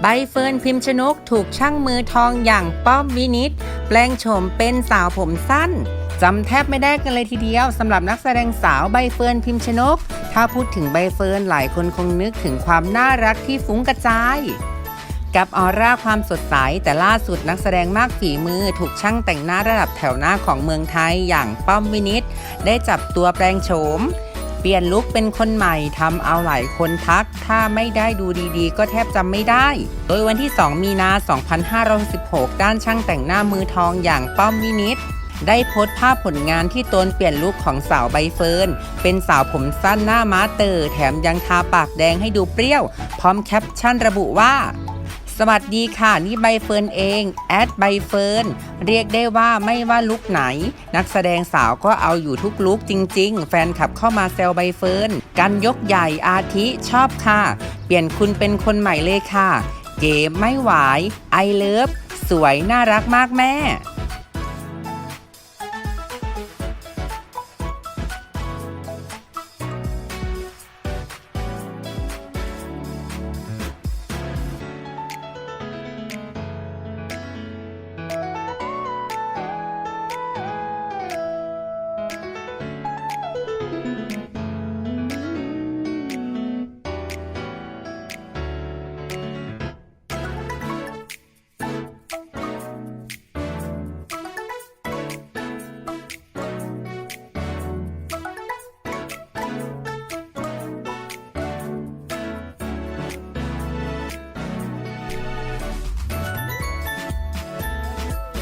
ใบเฟิร์นพิมพ์ชนกถูกช่างมือทองอย่างป้อมวินิตแปลงโฉมเป็นสาวผมสั้นจำแทบไม่ได้กันเลยทีเดียวสำหรับนักแสดงสาวใบเฟิร์นพิมพ์ชนก ถ้าพูดถึงใบเฟิร์นหลายคนคงนึกถึงความน่ารักที่ฟุ้งกระจายกับออร่าความสดใส แต่ล่าสุดนักแสดงมากฝีมือถูกช่างแต่งหน้าระดับแถวหน้าของเมืองไทยอย่างป้อมวินิตได้จับตัวแปลงโฉม เปลี่ยนลุคเป็นคนใหม่ทำเอาหลายคนทัก ถ้าไม่ได้ดูดีๆ ก็แทบจำไม่ได้ โดยวันที่ 2 มีนา 2516 ด้านช่างแต่งหน้ามือทองอย่างป้อมวินิตได้โพสต์ภาพผลงานที่ตนเปลี่ยนลุคของสาวใบเฟิร์น เป็นสาวผมสั้นหน้าม้าเตอร์แถมยังทาปากแดงให้ดูเปรี้ยว พร้อมแคปชั่นระบุว่า สวัสดีค่ะ นี่ใบเฟิร์นเองแอดใบเฟิร์นเรียกได้ว่าไม่ว่าลุกไหน นักแสดงสาวก็เอาอยู่ทุกลุกจริง ๆ แฟนคลับเข้ามาแซวใบเฟิร์นกันยกใหญ่อาทิชอบค่ะ เปลี่ยนคุณเป็นคนใหม่เลยค่ะ เก๋ไม่ไหวไอเลิฟสวยน่ารักมากแม่